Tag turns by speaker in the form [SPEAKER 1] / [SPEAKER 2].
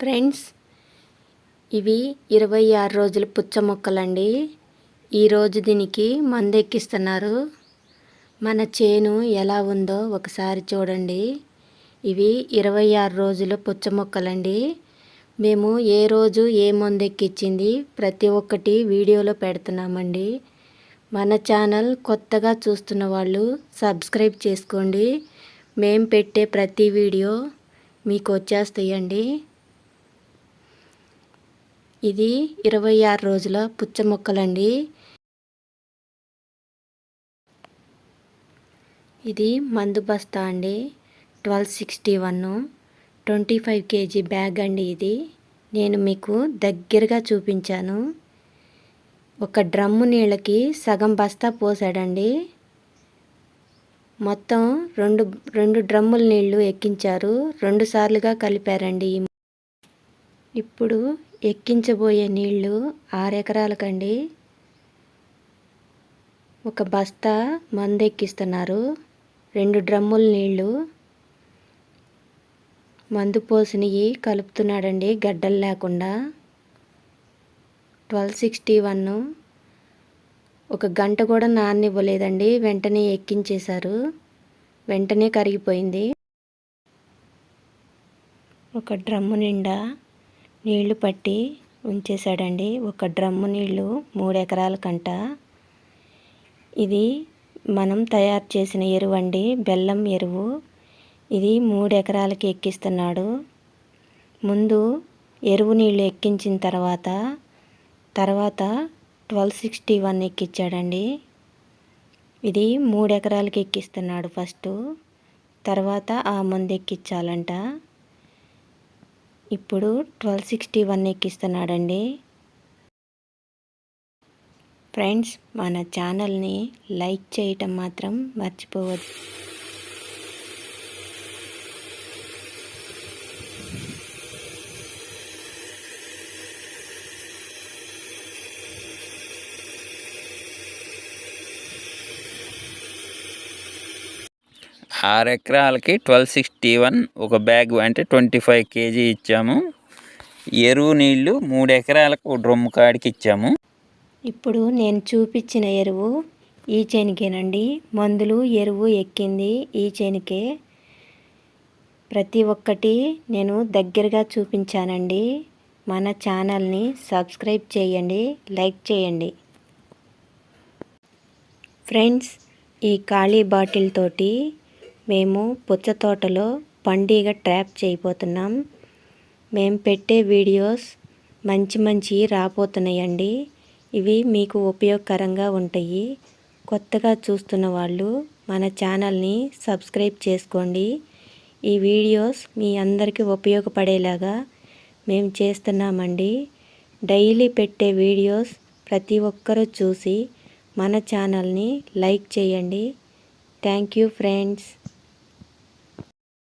[SPEAKER 1] Friends ఇవి ఇరవై ఆరు రోజుల పుచ్చ మొక్కలండి. ఈరోజు దీనికి మందెక్కిస్తున్నారు. మన చేను ఎలా ఉందో ఒకసారి చూడండి. ఇవి ఇరవై ఆరు రోజుల పుచ్చ మొక్కలండి. మేము ఏ రోజు ఏ మందెక్కిచ్చింది ప్రతి ఒక్కటి వీడియోలో పెడుతున్నామండి. మన ఛానల్ కొత్తగా చూస్తున్న వాళ్ళు సబ్స్క్రైబ్ చేసుకోండి. మేము పెట్టే ప్రతి వీడియో మీకు వచ్చేస్తాయండి. ఇది ఇరవై ఆరు రోజుల పుచ్చ మొక్కలండి. ఇది మందు బస్తా అండి. Twelve sixty one twenty five KG bag అండి ఇది. నేను మీకు దగ్గరగా చూపించాను. ఒక డ్రమ్ము నీళ్ళకి సగం బస్తా పోసాడండి. మొత్తం రెండు రెండు డ్రమ్ముల నీళ్ళు ఎక్కించారు. రెండు సార్లుగా కలిపారండి ఇప్పుడు ఎక్కించబోయే నీళ్ళు ఆరెకరాలకండి ఒక బస్తా మందు ఎక్కిస్తున్నారు రెండు డ్రమ్ముల నీళ్ళు. మందు పోసినవి కలుపుతున్నాడండి గడ్డలు లేకుండా. Twelve sixty one. ఒక గంట కూడా నాన్నివ్వలేదండి. వెంటనే ఎక్కించేశారు. వెంటనే కరిగిపోయింది. ఒక డ్రమ్ము నిండా నీళ్ళు పట్టి ఉంచేశాడండి. ఒక డ్రమ్ము నీళ్ళు మూడు ఎకరాల కంట. ఇది మనం తయారు చేసిన ఎరువు అండి. బెల్లం ఎరువు. ఇది మూడు ఎకరాలకి ఎక్కిస్తున్నాడు. ముందు ఎరువు నీళ్ళు ఎక్కించిన తర్వాత తర్వాత ట్వెల్వ్ సిక్స్టీ వన్ ఎక్కించాడండి ఇది మూడు ఎకరాలకి ఎక్కిస్తున్నాడు ఫస్ట్. తర్వాత ఆ మందు ఎక్కించాలంట ఇప్పుడు ట్వెల్వ్ సిక్స్టీ వన్ ఎక్కిస్తున్నాడండి. ఫ్రెండ్స్ మన ఛానల్ని లైక్ చేయటం మాత్రం మర్చిపోవద్దు.
[SPEAKER 2] ఆరు ఎకరాలకి ట్వెల్వ్ సిక్స్టీ వన్ ఒక బ్యాగ్ అంటే ట్వంటీ ఫైవ్ కేజీ ఇచ్చాము. ఎరువు నీళ్ళు మూడు ఎకరాలకు డ్రమ్ము కాడికి ఇచ్చాము.
[SPEAKER 1] ఇప్పుడు నేను చూపించిన ఎరువు ఈ చేనికేనండి. మందులు ఎరువు ఎక్కింది ఈ చేనికే. ప్రతి ఒక్కటి నేను దగ్గరగా చూపించానండి. మన ఛానల్ని సబ్స్క్రైబ్ చేయండి లైక్ చేయండి. ఫ్రెండ్స్ ఈ ఖాళీ బాటిల్ తోటి మేము పుచ్చ తోటలో పండుగ ట్రాప్ చేయబోతున్నాం. మేము పెట్టే వీడియోస్ మంచి మంచి రాబోతున్నాయండి. ఇవి మీకు ఉపయోగకరంగా ఉంటాయి. కొత్తగా చూస్తున్న వాళ్ళు మన ఛానల్ని సబ్స్క్రైబ్ చేసుకోండి. ఈ వీడియోస్ మీ అందరికీ ఉపయోగపడేలాగా మేము చేస్తున్నామండి. డైలీ పెట్టే వీడియోస్ ప్రతి ఒక్కరూ చూసి మన ఛానల్ని లైక్ చేయండి. Thank you friends.